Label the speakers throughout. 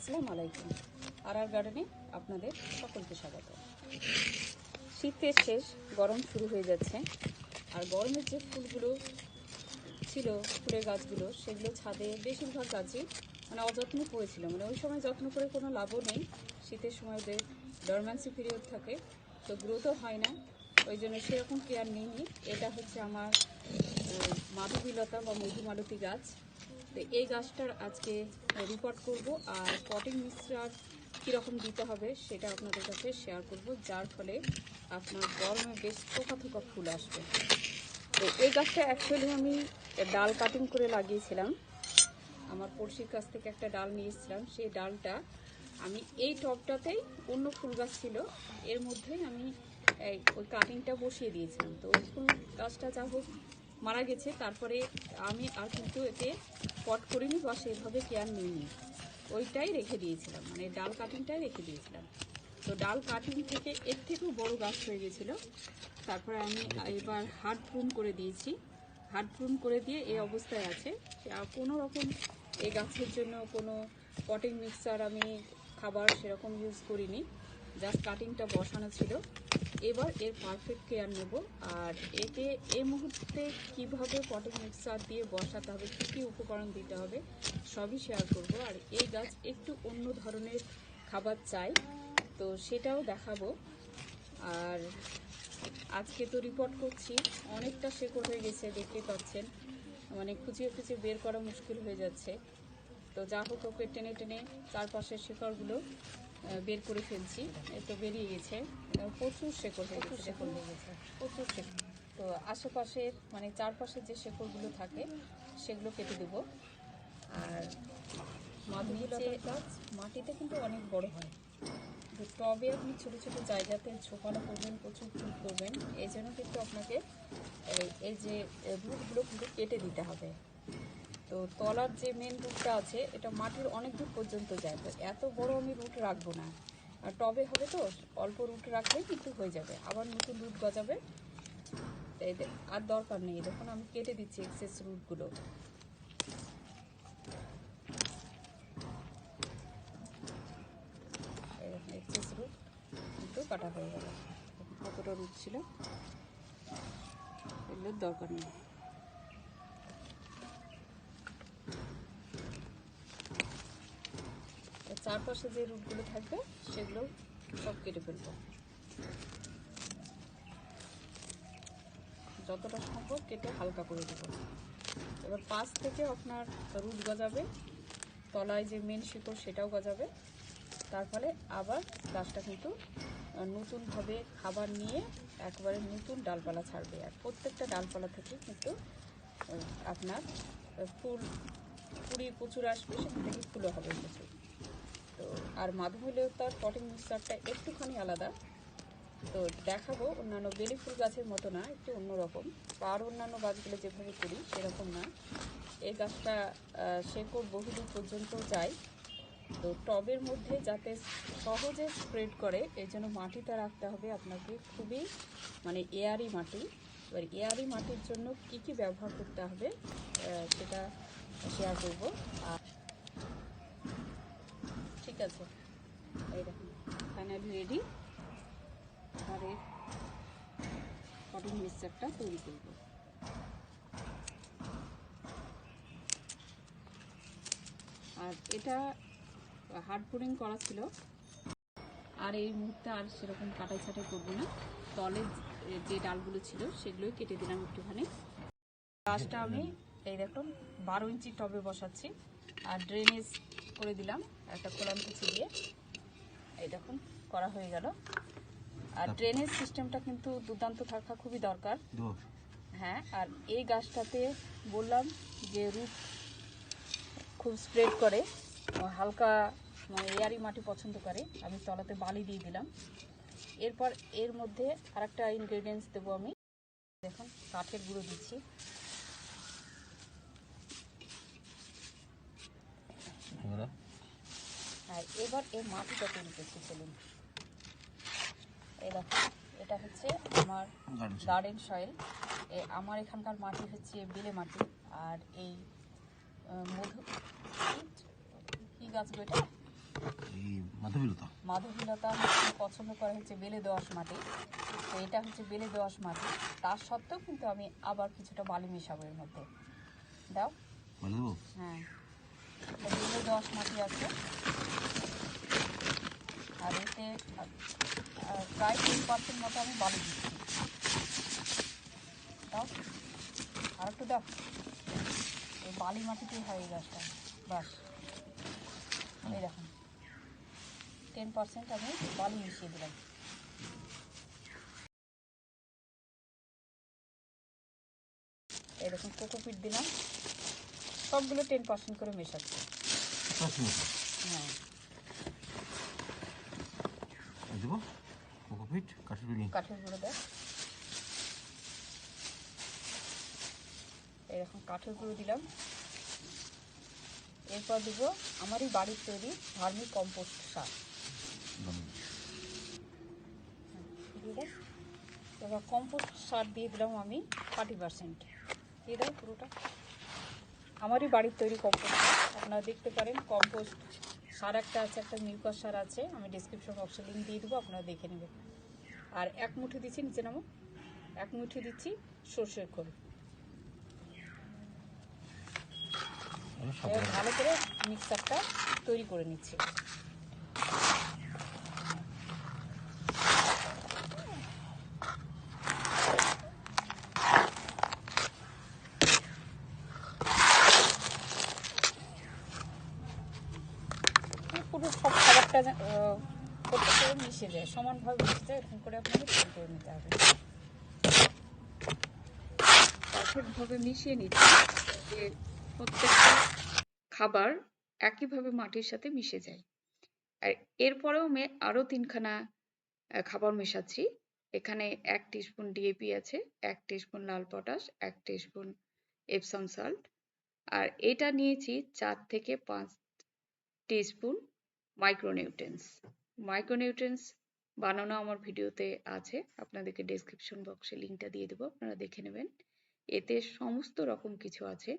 Speaker 1: আসসালামু আলাইকুম। আর আর গার্ডেনে আপনাদের সকলকে স্বাগত। শীতের শেষ, গরম শুরু হয়ে যাচ্ছে। আর গরমের যে ফুলগুলো ছিল, ফুলের গাছগুলো, সেগুলো ছাদে বেশিরভাগ গাছই মানে অযত্ন পড়েছিল। মানে ওই সময় যত্ন করে কোনো লাভও নেই। শীতের সময় ওদের ডরম্যান্সি পিরিয়ড থাকে, তো গ্রোথও হয় না। ওই জন্য সেরকম কেয়ার নিইনি। এটা হচ্ছে আমার মাধবীলতা বা মধুমালতী গাছ। তো এই গাছটার আজকে রিপোর্ট করব। আর পটিং মিক্সচার কীরকম দিতে হবে সেটা আপনাদের কাছে শেয়ার করব, যার ফলে আপনার গরমে বেশ থোকা থোকা ফুল আসবে। তো এই গাছটা অ্যাকচুয়ালি আমি ডাল কাটিং করে লাগিয়েছিলাম। আমার পড়শির কাছ থেকে একটা ডাল নিয়ে এসেছিলাম সেই ডালটা আমি এই টবটাতেই অন্য ফুল গাছ ছিল, এর মধ্যেই আমি ওই কাটিংটা বসিয়ে দিয়েছিলাম। তো ওই ফুল গাছটা যা হোক মারা গেছে, তারপরে আমি আর কিন্তু এতে পট করিনি বা সেভাবে কেয়ার নিইনি। ওইটাই রেখে দিয়েছিলাম মানে ডাল কাটিংটাই রেখে দিয়েছিলাম। তো ডাল কাটিং থেকে এর থেকেও বড় গাছ হয়ে গেছিল। তারপরে আমি এবার হার্ড প্রুন করে দিয়েছি। হার্ড প্রুন করে দিয়ে এই অবস্থায় আছে। কোনো রকম এই গাছের জন্য কোনো পটিং মিক্সচার আমি খাবার সেরকম ইউজ করিনি। জাস্ট কাটিংটা বসানো ছিল। এবার এর পারফেক্ট কেয়ার নেব। আর একে এই মুহূর্তে কীভাবে পটিং মিক্সচার দিয়ে বসাতে হবে, কী কী উপকরণ দিতে হবে, সবই শেয়ার করব। আর এই গাছ একটু অন্য ধরনের খাবার চাই, তো সেটাও দেখাবো। আর আজকে তো রিপোর্ট করছি, অনেকটা শেকড় হয়ে গেছে, দেখতে পাচ্ছেন। মানে খুঁচিয়ে খুঁচিয়ে বের করা মুশকিল হয়ে যাচ্ছে। তো যা হোক ওকে টেনে টেনে চারপাশের শেকড়গুলো বের করে ফেলছি। তো বেরিয়ে গেছে। প্রচুর শেকড় হয়ে গেছে শেকড় হয়ে গেছে। প্রচুর শেকড়। তো আশেপাশের মানে চারপাশের যে শেকড়গুলো থাকে সেগুলো কেটে দেবো। আর মাধুরীলতার গাছ মাটিতে কিন্তু অনেক বড় হয়। তো টবে আপনি ছোটো ছোটো জায়গাতে ঝোপানো করবেন প্রচুর ফুল করবেন। এই জন্য কিন্তু আপনাকে এই- এই যে রুটগুলো কিন্তু কেটে দিতে হবে। তো তলার যে মেন রুটটা আছে, এটা মাটির অনেক দূর পর্যন্ত যায়। তো এত বড় আমি রুট রাখব না। আর টবে হবে তো, অল্প রুট রাখলেই কিন্তু হয়ে যাবে। আবার নতুন রুট গজাবে। দে- আর দরকার নেই। দেখুন, আমি কেটে দিচ্ছি এক্সেস রুটগুলো এক্সেস রুট কিন্তু কাটা হয়ে গেল। কতটা রুট ছিল? এগুলোর দরকার নেই। চারপাশে যে রুটগুলো থাকবে, সেগুলো সব কেটে ফেলব। যতটা সম্ভব কেটে হালকা করে দেবো এবার পাশ থেকে আপনার রুট গজাবে, তলায় যে মেন শিকড় সেটাও গজাবে। তার ফলে আবার গাছটা কিন্তু নতুনভাবে খাবার নিয়ে একবারে নতুন ডালপালা ছাড়বে। আর প্রত্যেকটা ডালপালা থেকে কিন্তু আপনার ফুল কুড়ি প্রচুর আসবে সেখান থেকে ফুলও হবে প্রচুর। তো আর মাধবীলতার পটিং মিক্সচারটা একটুখানি আলাদা। তো দেখাবো অন্যান্য বেলি ফুল গাছের মতো না, একটু অন্যরকম। আর অন্যান্য গাছগুলো যেভাবে করি, সেরকম না। এই গাছটা শেকড় বহুদূর পর্যন্ত যায়। তো টবের মধ্যে যাতে সহজে স্প্রেড করে এই জন্য মাটিটা রাখতে হবে আপনাকে খুবই মানে এয়ারি মাটি। এবার এয়ারি মাটির জন্য কি কি ব্যবহার করতে হবে সেটা শেয়ার করব। আর আছে। এই দেখুন রেডি আর এর কটন মিক্সচারটা তৈরি করব। আর এটা হার্ড পুরিং করা ছিল। আর এই মুহূর্তে আর সেরকম কাটাই ছাটাই করব না। তলে যে ডালগুলো ছিল, সেগুলোই কেটে দিলাম একটুখানি। গাছটা আমি, এই দেখুন, বারো ইঞ্চি টবে বসাচ্ছি। আর ড্রেনেজ করে দিলাম একটা কোলাম কুচি দিয়ে এই দেখুন করা হয়ে গেল। আর ড্রেনেজ সিস্টেমটা কিন্তু দুর্দান্ত থাকা খুবই দরকার। হ্যাঁ আর এই গাছটাতে বললাম যে রুট খুব স্প্রেড করে হালকা মানে এয়ারি মাটি পছন্দ করে আমি তলাতে বালি দিয়ে দিলাম। এরপর এর মধ্যে আরেকটা ইনগ্রেডিয়েন্টস দেবো আমি। দেখুন কাঠের গুঁড়ো দিচ্ছি। এবার এর মাটিটা তৈরি করতে চলুন। এই দেখো এটা হচ্ছে আমার গার্ডেন সয়েল আমার এখানকার মাটি হচ্ছে বেলে মাটি আর এই মধু। কি গাছ এটা?
Speaker 2: মাধবীলতা।
Speaker 1: মাধবীলতা পছন্দ করা হচ্ছে বেলে দোআঁশ মাটি। তো এটা হচ্ছে বেলে দোআঁশ মাটি। তার সত্ত্বেও কিন্তু আমি আবার কিছুটা বালি মেশাবো এর মধ্যে। দাও। হ্যাঁ। বেলে দোআঁশ মাটি আছে। আর এতে প্রায় তিন পার্সেন্ট মতো আমি বালি দিচ্ছি। দাও আর একটু দাও। এই বালি মাটিতেই হয় এই গাছটা বাস এই দেখুন টেন পার্সেন্ট আমি বালি মিশিয়ে দিলাম। এরকম কোকোপিট দিলাম। সবগুলো টেন পার্সেন্ট করে মেশাচ্ছি। হ্যাঁ।
Speaker 2: দেবো। কোকোপিট কাঠের বিড়ি
Speaker 1: কাঠের গুঁড়ো দেয় এরকম কাঠের গুঁড়ো দিলাম। এরপর দিব আমারই বাড়ির তৈরি ভার্মি কম্পোস্ট সার। এবার কম্পোস্ট সার দিয়ে দিলাম আমি থার্টি পার্সেন্ট দিয়ে দাও পুরোটা। আমারই বাড়ির তৈরি কম্পোস্ট। আপনারা দেখতে পারেন কম্পোস্ট সার একটা আছে একটা মিউকাস সার আছে আমি ডিসক্রিপশন বক্সে লিঙ্ক দিয়ে দেবো আপনারা দেখে নেবেন। আর এক মুঠি দিচ্ছি নিচে নামো। এক মুঠি দিচ্ছি সর্ষের খোল। ভালো করে মিক্সারটা তৈরি করে নিচ্ছি এই পুরো করতে করে মিশে যায়। সমানভাবে মিশে যায়, এরকম করে আপনাকে তৈরি করে নিতে হবে। পারফেক্টভাবে মিশিয়ে নিচ্ছি যে প্রত্যেকটা খাবার একইভাবে মাটির সাথে মিশে যায়। আর এরপরেও আমি আরও তিনখানা খাবার মেশাচ্ছি। এখানে এক টিস্পুন ডিএপি আছে, এক টিস্পুন লাল পটাশ, এক টিস্পুন এপসাম সল্ট। আর এটা নিয়েছি চার থেকে পাঁচ টিস্পুন মাইক্রোনিউট্রেন্স মাইক্রোনিউট্রেন্স বানানো আমার ভিডিওতে আছে। আপনাদেরকে ডেসক্রিপশন বক্সে লিঙ্কটা দিয়ে দেবো, আপনারা দেখে নেবেন। এতে সমস্ত রকম কিছু আছে।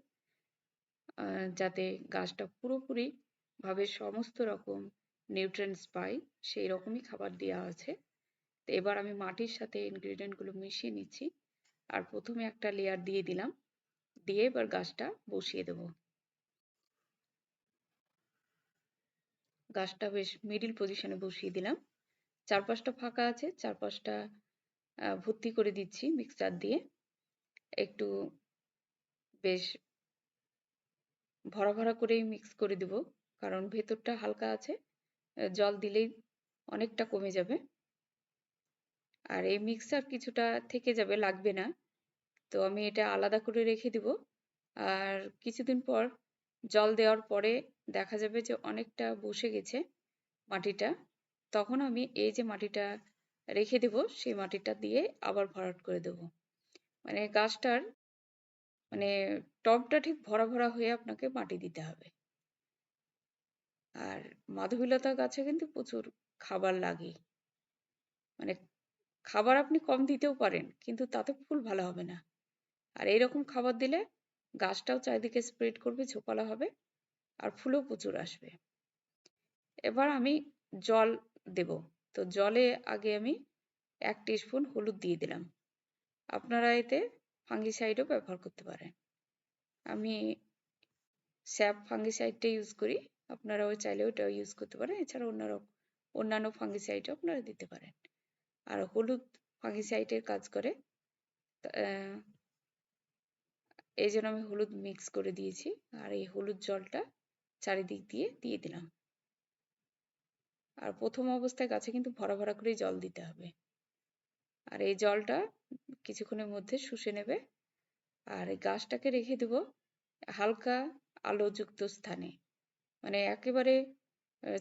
Speaker 1: যাতে গাছটা পুরোপুরি ভাবে সমস্ত রকম নিউট্রিয়েন্টস পায়, সেই রকমই খাবার দেওয়া আছে। তো এবার আমি মাটির সাথে ইনগ্রেডিয়েন্টগুলো মিশিয়ে নিচ্ছি। আর প্রথমে একটা লেয়ার দিয়ে দিলাম। দিয়ে এবার গাছটা বসিয়ে দেব। গাছটা বেশ মিডিল পজিশনে বসিয়ে দিলাম। চারপাশটা ফাঁকা আছে, চারপাশটা ভর্তি করে দিচ্ছি মিক্সচার দিয়ে। একটু বেশ ভরা ভরা করেই মিক্স করে দিব, কারণ ভেতরটা হালকা আছে জল দিলেই অনেকটা কমে যাবে। আর এই মিক্সচার কিছুটা থেকে যাবে, লাগবে না। তো আমি এটা আলাদা করে রেখে দিব। আর কিছুদিন পর জল দেওয়ার পরে দেখা যাবে যে অনেকটা বসে গেছে মাটিটা। তখন আমি এই যে মাটিটা রেখে দেব, সেই মাটিটা দিয়ে আবার ভরাট করে দেব। মানে গাছটার মানে টবটা ঠিক ভরা ভরা হয়ে আপনাকে মাটি দিতে হবে। আর মাধবীলতা গাছে কিন্তু প্রচুর খাবার লাগে। মানে খাবার আপনি কম দিতেও পারেন, কিন্তু তাতে ফুল ভালো হবে না। আর এইরকম খাবার দিলে গাছটাও চারিদিকে স্প্রেড করবে, ঝোপালো হবে আর ফুলও প্রচুর আসবে। এবার আমি জল দেব। তো জলে আগে আমি এক স্পুন হলুদ দিয়ে দিলাম। আপনারা এতে ফাঙ্গিসাইডও ব্যবহার করতে পারেন। আমি স্যাপ ফাঙ্গিসাইডটা ইউজ করি। আপনারাও চাইলে ওটাও ইউজ করতে পারেন। এছাড়া অন্য অন্যান্য ফাঙ্গিসাইডও আপনারা দিতে পারেন। আর হলুদ ফাঙ্গিসাইডের কাজ করে এই জন্য আমি হলুদ মিক্স করে দিয়েছি। আর এই হলুদ জলটা চারিদিক দিয়ে দিয়ে দিলাম। আর প্রথম অবস্থায় গাছে কিন্তু ভরা ভরা করে জল দিতে হবে। আর এই জলটা কিছুক্ষণের মধ্যে শুষে নেবে। আর এই গাছটাকে রেখে দেব হালকা আলোযুক্ত স্থানে। মানে একেবারে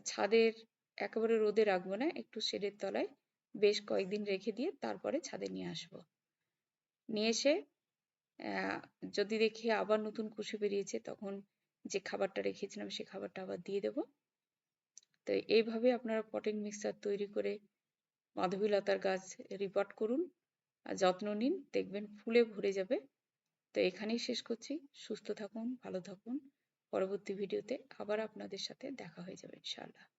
Speaker 1: ছাদের, একেবারে রোদে রাখব না, একটু শেডের তলায় বেশ কয়েকদিন রেখে দিয়ে তারপরে ছাদে নিয়ে আসব। নিয়ে এসে যদি দেখি আবার নতুন কুশি বেরিয়েছে, তখন যে খাবারটা রেখেছিলাম সেই খাবারটা আবার দিয়ে দেব। তো এইভাবে আপনারা পটিং মিক্সচার তৈরি করে মাধবীলতার গাছ রিপোর্ট করুন আর যত্ন নিন, দেখবেন ফুলে ভরে যাবে। তো এখানেই শেষ করছি। সুস্থ থাকুন, ভালো থাকুন। পরবর্তী ভিডিওতে আবার আপনাদের সাথে দেখা হয়ে যাবে, ইনশাআল্লাহ।